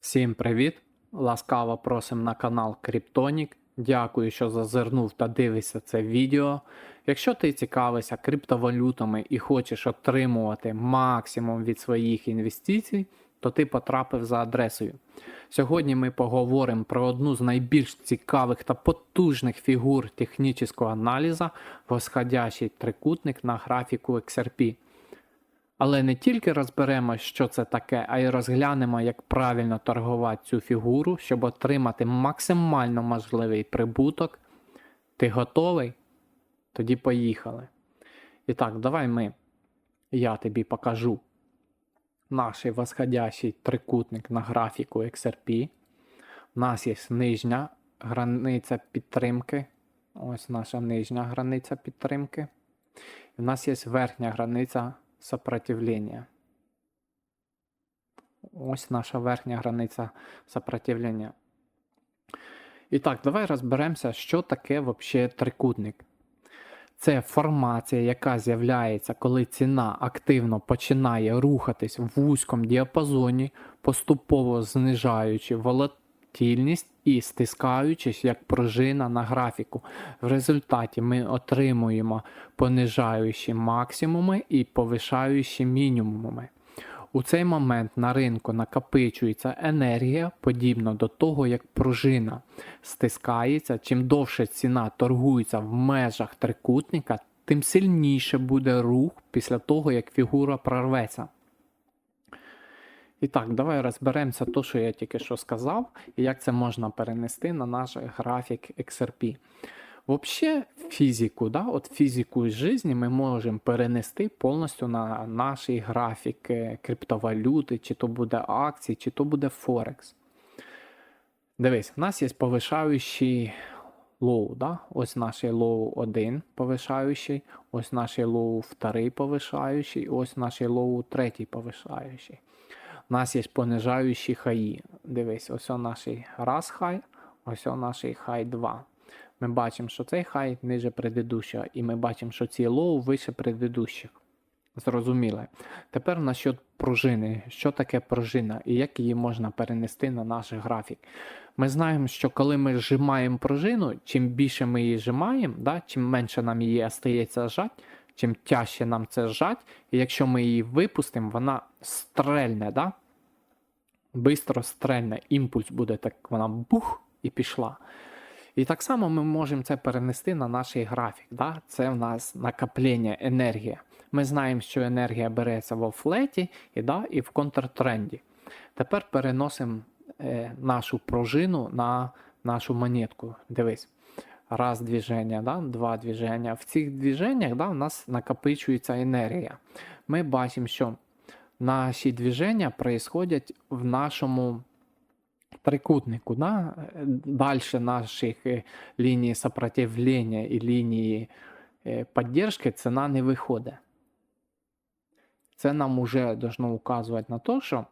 Всім привіт! Ласкаво просим на канал Криптонік. Дякую, що зазирнув та дивишся це відео. Якщо ти цікавишся криптовалютами і хочеш отримувати максимум від своїх інвестицій, то ти потрапив за адресою. Сьогодні ми поговоримо про одну з найбільш цікавих та потужних фігур технічного аналізу восходящий трикутник на графіку XRP. Але не тільки розберемо, що це таке, а й розглянемо, як правильно торгувати цю фігуру, щоб отримати максимально можливий прибуток. Ти готовий? Тоді поїхали. І так, давай ми. Я тобі покажу наш восходящий трикутник на графіку XRP. У нас є нижня границя підтримки. Ось наша нижня границя підтримки. І в нас є верхня границя сопротивлення. Ось наша верхня границя сопротивлення. І так, давай розберемося, що таке взагалі трикутник. Це формація, яка з'являється, коли ціна активно починає рухатись в вузькому діапазоні, поступово знижаючи волатильність і стискаючись як пружина на графіку. В результаті ми отримуємо понижаючі максимуми і повишаючі мінімуми. У цей момент на ринку накопичується енергія, подібно до того, як пружина стискається. Чим довше ціна торгується в межах трикутника, тим сильніше буде рух після того, як фігура прорветься. І так, давай розберемося то, що я тільки що сказав, і як це можна перенести на наш графік XRP. Вообще фізику, да, от фізику з житті ми можемо перенести повністю на наш графік е, криптовалюти, чи то буде акції, чи то буде Форекс. Дивись, у нас є повишаючий лоу. Да? Ось наш лоу 1 повишаючий, ось наш лоу 2 повишаючий, ось наш лоу 3 повишаючий. У нас є понижаючі хаї. Дивись, ось наш раз хай, ось наш хай 2. Ми бачимо, що цей хай ниже предыдущого, і ми бачимо, що ці лоу вище предыдущих. Зрозуміло. Тепер насчет пружини. Що таке пружина і як її можна перенести на наш графік? Ми знаємо, що коли ми зжимаємо пружину, чим більше ми її зжимаємо, да, чим менше нам її остається зжать, чим тяжче нам це зжать, і якщо ми її випустимо, вона стрельне, да? бистро стрельне, імпульс буде так, вона бух і пішла. І так само ми можемо це перенести на наш графік. Да? Це в нас накоплення енергії. Ми знаємо, що енергія береться в офлеті і, да, і в контртренді. Тепер переносимо е, нашу пружину на нашу монетку. Дивись. Раз движення, да? два движення. В цих движеннях да, у нас накопичується енергія. Ми бачимо, що наші движення происходять в нашому трикутнику. Да? Дальше наших е, ліній сопротивлення і лінії е, підтримки ціна не виходить. Це нам вже должно указувати на те, що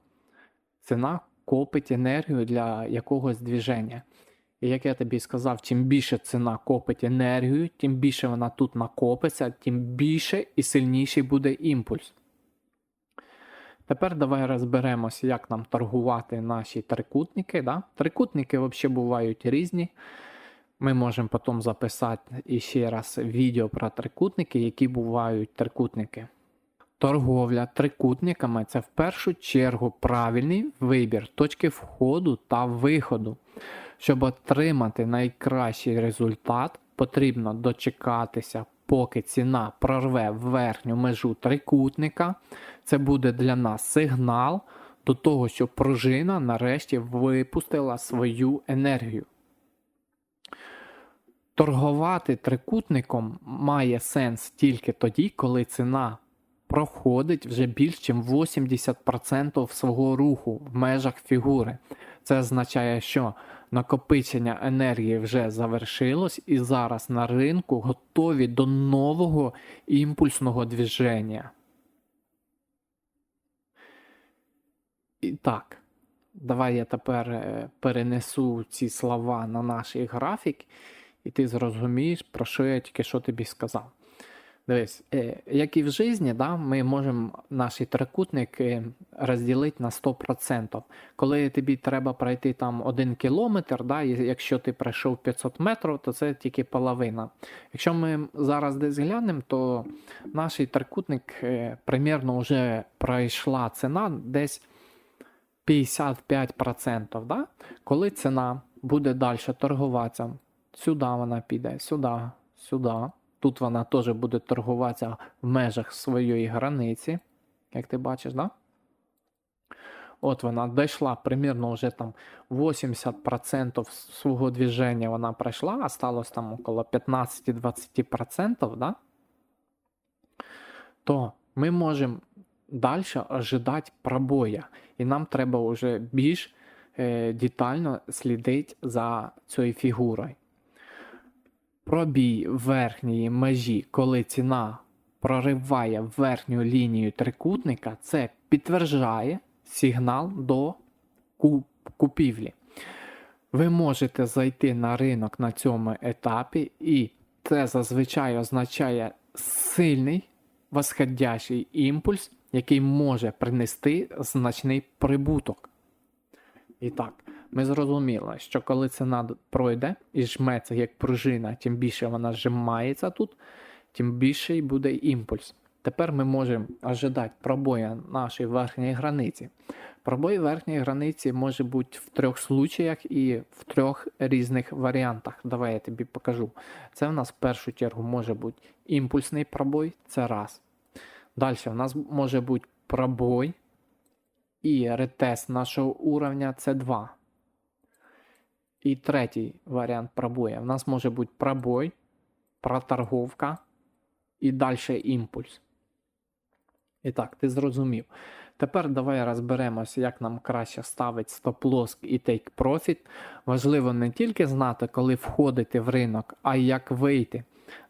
ціна копить енергію для якогось движення. І як я тобі сказав, чим більше ціна копить енергію, тим більше вона тут накопиться, тим більше і сильніший буде імпульс. Тепер давай розберемося, як нам торгувати наші трикутники. Да? Трикутники взагалі бувають різні. Ми можемо потім записати ще раз відео про трикутники, які бувають трикутники. Торговля трикутниками це в першу чергу правильний вибір точки входу та виходу. Щоб отримати найкращий результат, потрібно дочекатися, поки ціна прорве верхню межу трикутника. Це буде для нас сигнал до того, що пружина нарешті випустила свою енергію. Торгувати трикутником має сенс тільки тоді, коли ціна проходить вже більш ніж 80% свого руху в межах фігури. Це означає, що накопичення енергії вже завершилось і зараз на ринку готові до нового імпульсного движення. І так, давай я тепер е, перенесу ці слова на наш графік, і ти зрозумієш, про що я тільки що тобі сказав. Дивись, е, як і в житті, да, ми можемо наш трикутник е, розділити на 100%. Коли тобі треба пройти там 1 кілометр, да, і якщо ти пройшов 500 метрів, то це тільки половина. Якщо ми зараз десь глянемо, то наш трикутник е, примерно вже пройшла ціна десь 55%. Да? Коли ціна буде далі торгуватися, сюди вона піде, сюди, сюди. Тут вона теж буде торгуватися в межах своєї границі, як ти бачиш, да? От вона дійшла примірно вже там 80% свого движення вона пройшла, осталось там около 15-20%, да? то ми можемо далі ожидати пробоя. І нам треба вже більш е, детально слідити за цією фігурою. Пробій верхньої межі, коли ціна прориває верхню лінію трикутника, це підтверджує сигнал до куп- купівлі. Ви можете зайти на ринок на цьому етапі, і це зазвичай означає сильний восходящий імпульс, який може принести значний прибуток. І так, ми зрозуміли, що коли ціна пройде і жметься як пружина, тим більше вона зжимається тут, тим більший буде імпульс. Тепер ми можемо ожидати пробоя нашої верхньої границі. Пробой верхньої границі може бути в трьох случаях і в трьох різних варіантах. Давай я тобі покажу. Це в нас в першу чергу може бути імпульсний пробой, це раз. Далі в нас може бути пробой і ретест нашого уровня це 2. І третій варіант пробоя. В нас може бути пробой, проторговка і далі імпульс. І так, ти зрозумів. Тепер давай розберемося, як нам краще ставити стоп-лосс і take profit. Важливо не тільки знати, коли входити в ринок, а й як вийти.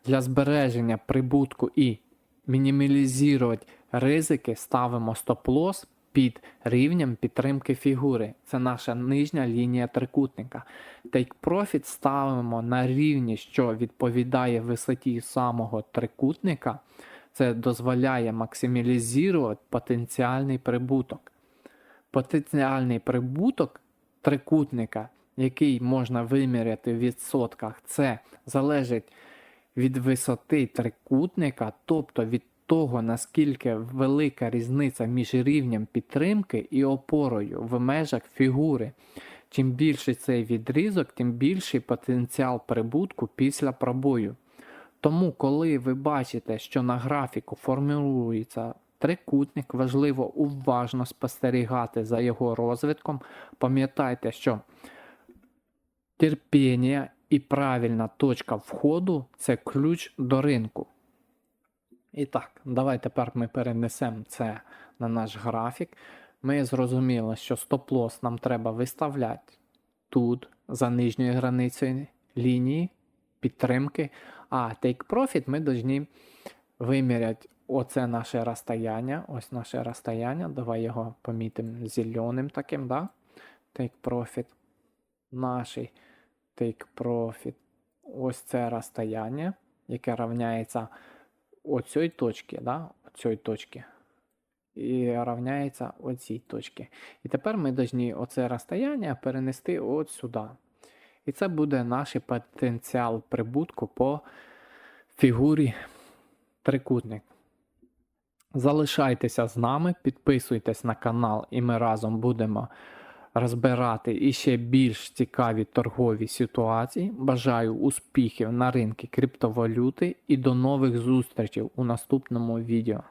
Для збереження прибутку і мінімалізувати ризики ставимо стоп-лосс під рівнем підтримки фігури. Це наша нижня лінія трикутника. Take profit ставимо на рівні, що відповідає висоті самого трикутника. Це дозволяє максималізувати потенціальний прибуток. Потенціальний прибуток трикутника, який можна виміряти в відсотках, це залежить від висоти трикутника, тобто від того, наскільки велика різниця між рівнем підтримки і опорою в межах фігури. Чим більший цей відрізок, тим більший потенціал прибутку після пробою. Тому, коли ви бачите, що на графіку формується трикутник, важливо уважно спостерігати за його розвитком. Пам'ятайте, що терпіння і правильна точка входу це ключ до ринку. І так, давай тепер ми перенесемо це на наш графік. Ми зрозуміли, що стоп-лосс нам треба виставляти тут, за нижньою границею лінії підтримки, а take profit ми повинні виміряти оце наше розстояння. Ось наше розстояння. Давай його помітимо зеленим таким, да? Take profit. Наший take profit. Ось це розстояння, яке равняється оцій точці, да? оцій точці. І равняється оцій точці. І тепер ми повинні оце розстояння перенести от сюди. І це буде наш потенціал прибутку по фігурі трикутник. Залишайтеся з нами, підписуйтесь на канал, і ми разом будемо розбирати іще більш цікаві торгові ситуації. Бажаю успіхів на ринку криптовалюти і до нових зустрічей у наступному відео.